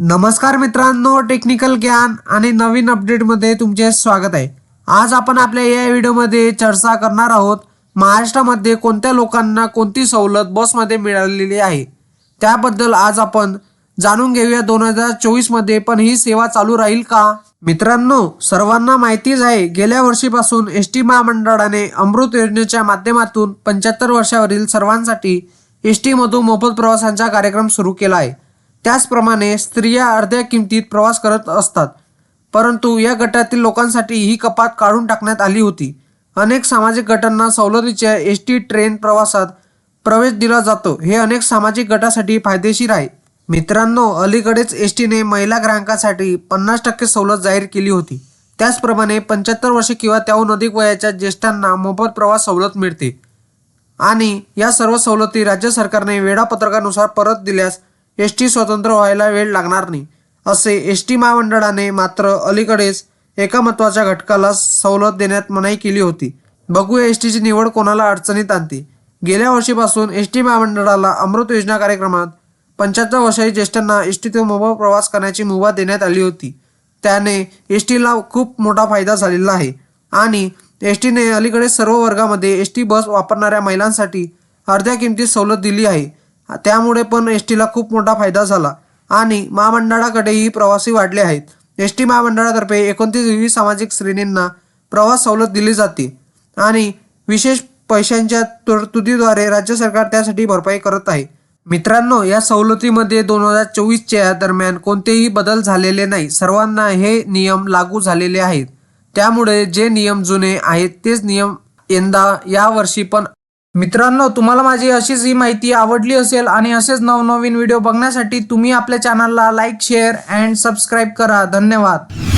नमस्कार मित्रांनो टेक्निकल ज्ञान आणि नवीन अपडेटमध्ये तुमचे स्वागत आहे. आज आपण आपल्या या व्हिडिओमध्ये चर्चा करणार आहोत महाराष्ट्रामध्ये कोणत्या लोकांना कोणती सवलत बसमध्ये मिळालेली आहे? त्याबद्दल आज आपण जाणून घेऊया दोन हजार चोवीसमध्ये पण ही सेवा चालू राहील का? मित्रांनो सर्वांना माहितीच आहे गेल्या वर्षीपासून एस टी महामंडळाने अमृत योजनेच्या माध्यमातून पंच्याहत्तर वर्षावरील सर्वांसाठी एस टीमधून मोफत प्रवासांचा कार्यक्रम सुरू केला आहे. त्याचप्रमाणे स्त्रिया अर्ध्या किमतीत प्रवास करत असतात परंतु या गटातील लोकांसाठी ही कपात काढून टाकण्यात आली होती. अनेक सामाजिक गटांना सवलतीच्या एस टी ट्रेन प्रवासात प्रवेश दिला जातो. हे अनेक सामाजिक गटासाठी फायदेशीर आहे. मित्रांनो अलीकडेच एस टीने महिला ग्राहकांसाठी पन्नास टक्के सवलत जाहीर केली होती. त्याचप्रमाणे पंच्याहत्तर वर्षे किंवा त्याहून अधिक वयाच्या ज्येष्ठांना मोफत प्रवास सवलत मिळते. आणि या सर्व सवलती राज्य सरकारने वेळापत्रकानुसार परत दिल्यास एस टी स्वतंत्र व्हायला वेळ लागणार नाही. असे एस टी महामंडळाने मात्र अलीकडेच एका महत्त्वाच्या घटकाला सवलत देण्यात मनाई केली होती. बघूया एस टीची निवड कोणाला अडचणीत आणते. गेल्या वर्षीपासून एस टी महामंडळाला अमृत योजना कार्यक्रमात पंच्याहत्तर वर्षाच्या ज्येष्ठांना एस टीतून मोबाईल प्रवास करण्याची मुभा देण्यात आली होती. त्याने एस टीला खूप मोठा फायदा झालेला आहे. आणि एस टीने अलीकडे सर्व वर्गामध्ये एस टी बस वापरणाऱ्या महिलांसाठी अर्ध्या किमतीत सवलत दिली आहे. त्यामुळे पण एस टीला खूप मोठा फायदा झाला. आणि महामंडळाकडेही प्रवासी वाढले आहेत. एस टी महामंडळातर्फे एकोणतीस विविध सामाजिक श्रेणींना प्रवास सवलत दिली जाते. आणि विशेष पैशांच्या तरतुदीद्वारे राज्य सरकार त्यासाठी भरपाई करत आहे. मित्रांनो या सवलतीमध्ये दोन हजार चोवीसच्या दरम्यान कोणतेही बदल झालेले नाही. सर्वांना हे नियम लागू झालेले आहेत. त्यामुळे जे नियम जुने आहेत तेच नियम यंदा या वर्षी पण मित्रांनो तुम्हाला माझी अशीच ही माहिती आवडली असेल आणि असेच नवनवीन व्हिडिओ बघण्यासाठी तुम्ही आपल्या चॅनलला लाईक शेअर अँड सबस्क्राईब करा. धन्यवाद.